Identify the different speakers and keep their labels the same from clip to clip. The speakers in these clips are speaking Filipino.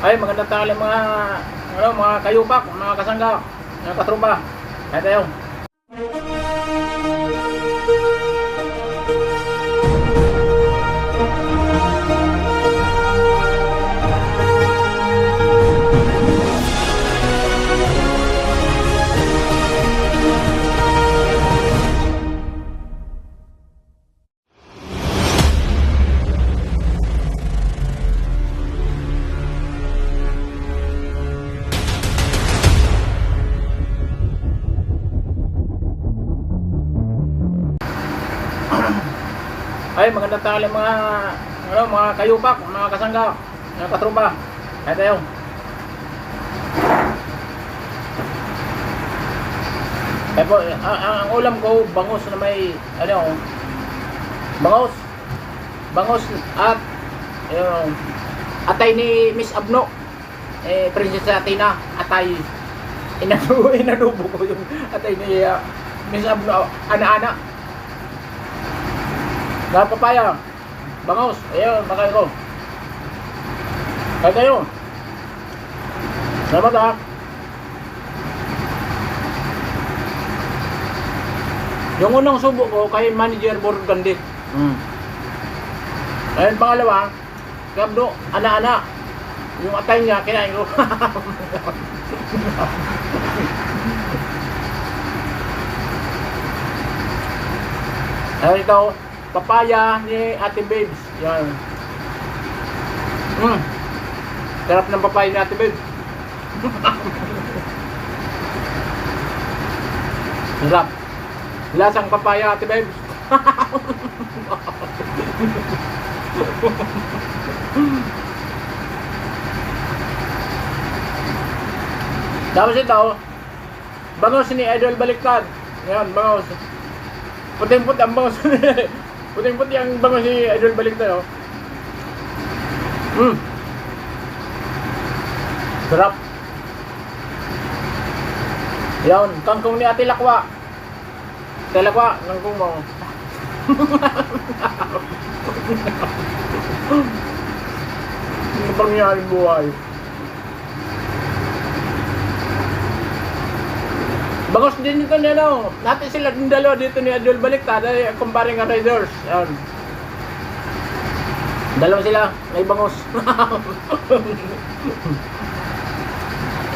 Speaker 1: Ay, magandang tanghali mga ano, mga kayupak, mga kasangga, mga katrupa. Kaya tayo. Ay, magandang tanghali mga ano, mga kayupak, mga kasangga, mga katrupa. Kaya tayo. Eh po, ang, ang, ulam ko, bangus na may, ano, bangus. Bangus at, yung, atay ni Miss Abno. Eh, Princess Athena, atay. Inanu, inanubo ko yung atay ni uh, Miss Abno, ana-ana. Dahil papaya. Bangus. Ayun, makain ko. Kaya kayo. Salamat ha. Yung unang subo ko kay Manager Burgundy. Hmm. Ayun, pangalawa, kabdo, ana-ana. Yung atay niya, kinain ko. Ayun ito, papaya ni Ate Babes. Yan. Mm. Sarap ng papaya ni Ate Babes. Sarap. Lasang papaya Ate Babes. Tapos ito, bangos ni Idol Baliktad. Yan, bangos. Puting-puti ang bangos ni Puting-puti ang bangos ni Idol Baliktad, oh. Mm. Sarap. Yan, kangkong ni Ate Lakwa. Ate Lakwa, kangkong mo. Ano pangyaring buhay? Bangos din ito ni ano, natin sila din dalawa dito ni Adol Baliktad, ay kumparing ka Raiders. Yan. Dalawa sila, may bangos.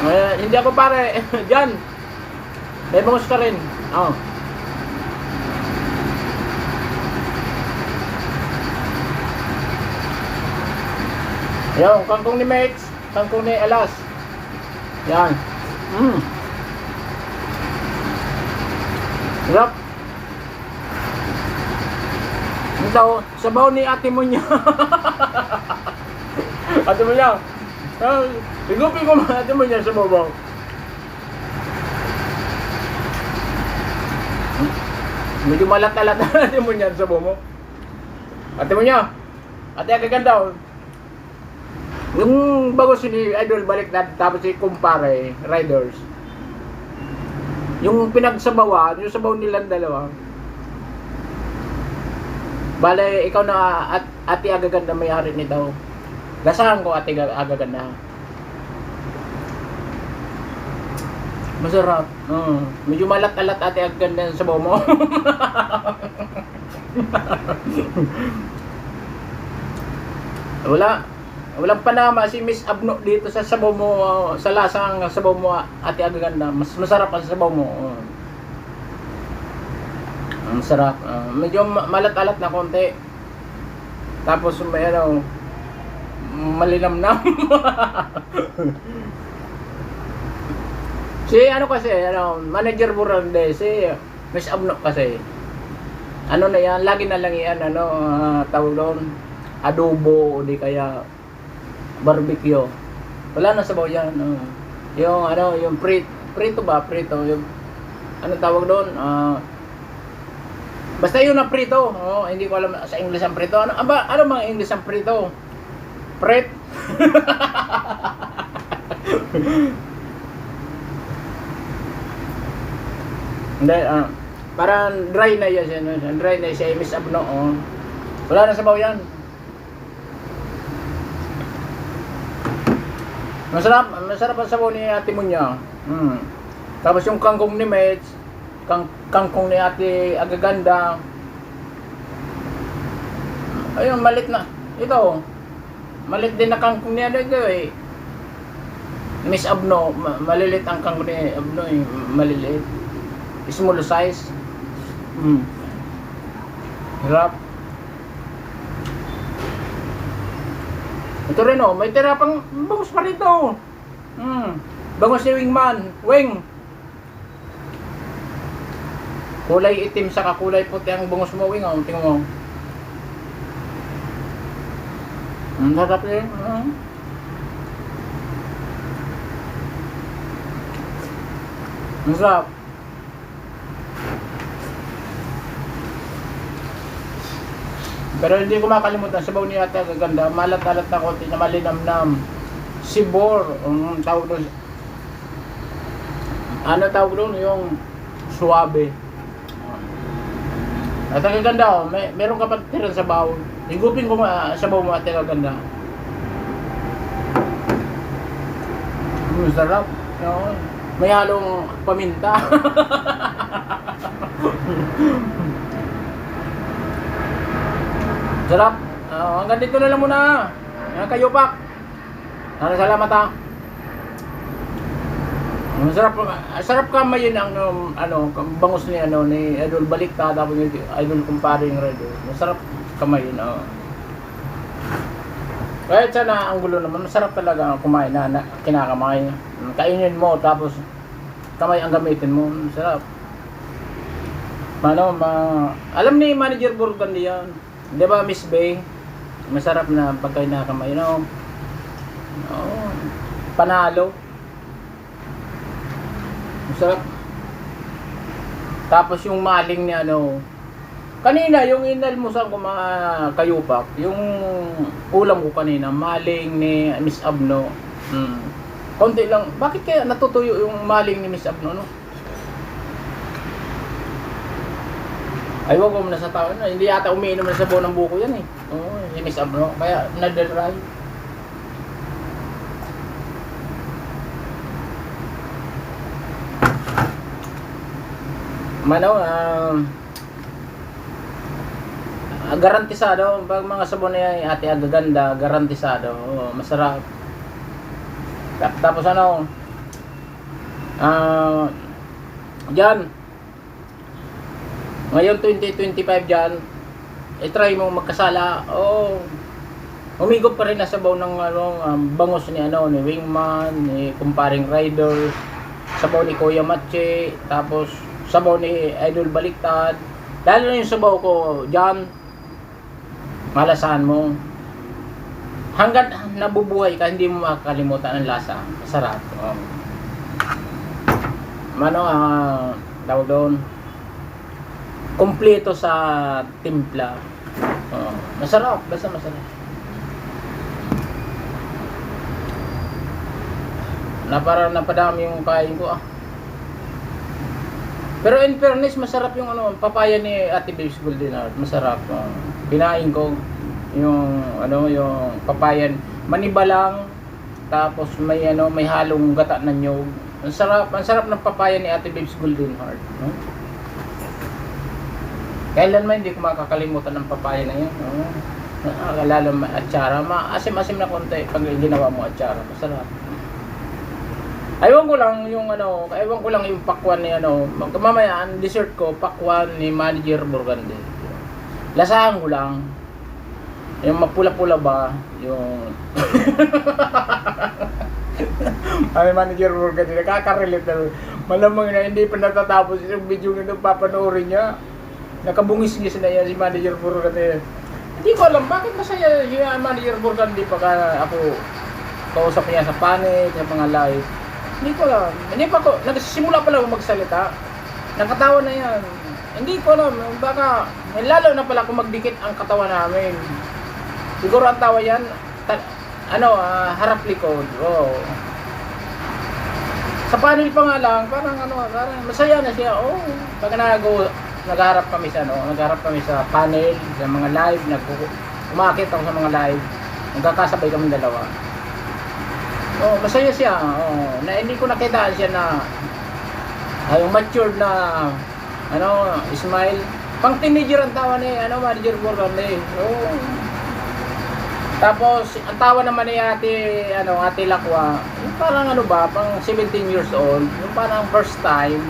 Speaker 1: Ay, hindi ako pare, Diyan. May bangos ka rin. Oh. Yan, kangkong ni Max, kangkong ni Alas. Yan. Mm. Sarap. Ito, sabaw ni ate mo niya. ate mo niya. Ah, Igupin ko mga ate mo niya sa babaw. Medyo malat-alat na ate mo niya sa mo. Ate mo niya. Ate, ang gaganda. oh. Yung bago si Idol balik na tapos si Kumpare, Riders. Yung pinagsabawan, yung sabaw nilang dalawa. Bale, ikaw na at ate agaganda may-ari nito. Gasahan ko Ag- agaganda. Masarap. Mm. Medyo malat-alat ate agaganda sa sabaw mo. Wala. Walang panama si Miss Abno dito sa sabaw mo, uh, sa lasang sabaw mo ate agaganda. Mas masarap ang sabaw mo. Uh. Ang sarap. Uh, medyo ma- malat-alat na konti. Tapos may ano, malinamnam. si ano kasi, ano, manager Burande, si Miss Abno kasi. Ano na yan, lagi na lang yan, ano, ah, tawag doon, adobo di kaya barbecue. Wala na sabaw yan. ano. Yung ano, yung prito, prito ba? Prito, yung ano tawag doon? Ah, basta yun ang prito. Oh, hindi ko alam sa English ang prito. Ano aba, ano mga English ang prito? Pret. Hindi, ah, parang dry na yan siya. Dry na siya, Miss Abno. Oh. Wala na sabaw yan. Masarap, masarap ang sabaw ni ate mo niya. Mm. Tapos yung kangkong ni Mets, kang, kangkong ni ate Agaganda. Ayun, malit na. Ito, malit din na kangkong ni ano ito eh. Miss Abno, ma- malilit ang kangkong ni Abno eh. Malilit. Small size. Mm. Hirap. Ito rin oh, may tira pang bangus pa rito. Hmm. Bangus ni Wingman. Wing. Kulay itim sa kulay puti ang bangus mo, Wing. Oh. Tingnan mo. Ang sarap eh. Hmm. Ang sarap. Pero hindi ko makalimutan sa baw ni ate gaganda, malat-alat na konti na malinamnam. Sibor, ang tawag doon. Ano tawag doon? Yung suwabe. At ang gaganda, oh, may, meron ka pa sa baw. Higupin ko ma, sa baw mo ate gaganda. Mm, sarap. Oo. May halong paminta. Sarap. Ah, hanggang dito na lang muna. Yan kayo pak. Ano salamat ha. Ang sarap sarap kamayin ang um, ano bangus ni ano ni Idol Balikta tapos ni Idol Kumparing Redo. Masarap kamayin oh. Kahit sana ang gulo naman, masarap talaga kumain na, na kinakamay. Kainin mo tapos kamay ang gamitin mo. Masarap. Ano, ma alam ni Manager Burgundy yan. Di ba, Miss Bay? Masarap na pagkain na kamay, no? Oo. Panalo. Masarap. Tapos yung maling ni ano, kanina yung inalmusan ko mga kayupak, yung ulam ko kanina, maling ni Miss Abno. Hmm. Konti lang. Bakit kaya natutuyo yung maling ni Miss Abno, no? Ay, wag mo na sa tao na. Hindi yata umiinom na sa buo ng buko yan eh. Oo, si Miss Abno. Kaya nadadry. Mano, ah... ah, garantisado, pag mga sabon niya ate agaganda, garantisado. Oo, masarap. Ta- Tapos ano, ah, Diyan, ngayon 2025 dyan, i-try mo magkasala. Oh, umigop pa rin na sabaw ng ano, um, bangos ni ano ni Wingman, ni Kumparing Rider, sabaw ni Kuya Mache, tapos sabaw ni Idol Baliktad. Lalo na yung sabaw ko dyan, malasahan mo. Hanggat nabubuhay ka, hindi mo makakalimutan ang lasa. Masarap. Oh. Mano, ah, tawag doon, kompleto sa timpla. Oo. masarap, basta masarap. Na parang napadami yung kain ko ah. Pero in fairness, masarap yung ano, papaya ni Ate Babes Golden Heart. Masarap. ah. Kinain ko yung ano, yung papaya. Maniba lang. Tapos may ano, may halong gata na nyog. Ang sarap, ang sarap ng papaya ni Ate Babes Golden Heart. No? Kailan man hindi ko makakalimutan ng papaya na yun. Oh. Lalo ma atsara, maasim-asim na konti pag ginawa mo atsara, masarap. Aywan ko lang yung ano, aywan ko lang yung pakwan ni ano, mamaya ang dessert ko, pakwan ni Manager Burgundy. Lasahan ko lang. Yung mapula-pula ba, yung Ay, manager Burgundy, nakaka-relate na. Malamang na hindi pa natatapos yung video nito papanoorin niya. Nakabungis-ngis na yan si Manager Burgundy. Hindi ko alam bakit masaya si uh, Manager Burgundy pagka ako kausap niya sa panel, sa mga live. Hindi ko alam. Hindi pa ko, nagsisimula pa lang ako magsalita. Nakatawa na yan. Hindi ko alam. Baka, eh, lalo na pala kung magdikit ang katawan namin. Siguro ang tawa yan, ta- ano, ah, harap likod. Oh. Sa panel pa nga lang, parang ano, parang masaya na siya. Oh, pag nag nagharap kami sa ano, nagharap kami sa panel, sa mga live, nag umakit ako sa mga live. Nagkakasabay kami dalawa. Oh, masaya siya. Oh, na hindi ko nakita siya na ay matured na ano, smile. Pang teenager ang tawa ni ano, manager Borgande. Oh. Tapos, ang tawa naman ni ate, ano, ate Lakwa, yung parang ano ba, pang 17 years old, yung parang first time,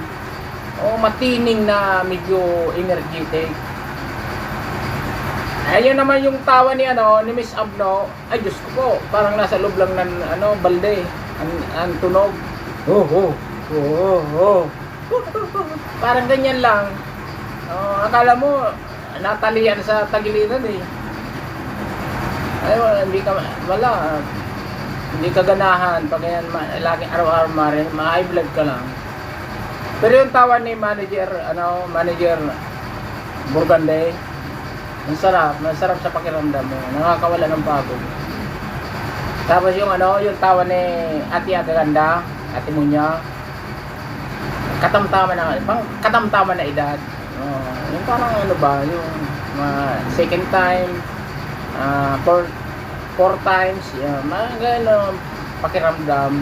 Speaker 1: oh, matining na medyo energetic. Ayun naman yung tawa ni ano ni Miss Abno. Ay Diyos ko po, parang nasa loob lang ng ano balde. Ang, ang tunog. Oh, oh, oh, oh, parang ganyan lang. Oh, akala mo natalian sa tagiliran eh. Ay, wala, hindi ka wala. Hindi ka ganahan pag yan ma, laging araw-araw mare, ma-high blood ka lang. Pero yung tawa ni manager, ano, manager Burgande, ang sarap, masarap sa pakiramdam mo. Nakakawala ng pagod. Tapos yung ano, yung tawa ni Ate Agaganda, Ate Munya, katamtaman na, pang katamtaman na edad. Oh, yung parang ano ba, yung mga second time, ah four, four times, yeah, mga ganun, pakiramdam.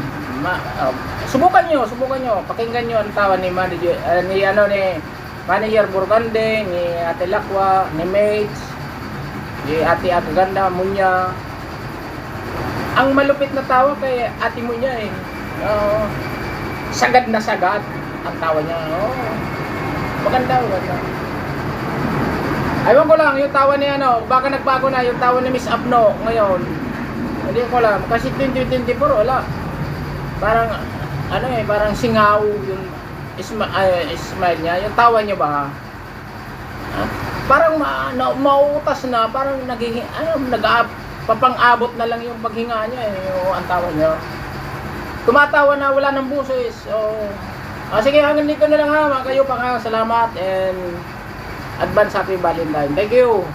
Speaker 1: Ma, ah, subukan nyo, subukan nyo, pakinggan nyo ang tawa ni manager, ah, ni ano ni Manager Burgande, ni Ate Lakwa, ni Mates, ni Ate Agaganda, Munya. Ang malupit na tawa kay Ate Munya eh. Oo. sagad na sagad ang tawa niya. Oo. Maganda, maganda. Aywan ko lang, yung tawa ni ano, baka nagbago na yung tawa ni Miss Abno ngayon. Hindi ko alam, kasi 2024 wala. Parang, ano eh, parang singaw yung isma, ay, smile niya, yung tawa niya ba? Ah, parang ma, na, mauutas na, parang naging, ano, nag papang-abot na lang yung paghinga niya eh, yung ang tawa niya. Tumatawa na wala ng buses. So, ah, sige, hanggang dito na lang ha, mga kayo pa nga. Salamat and advance happy Valentine. Thank you.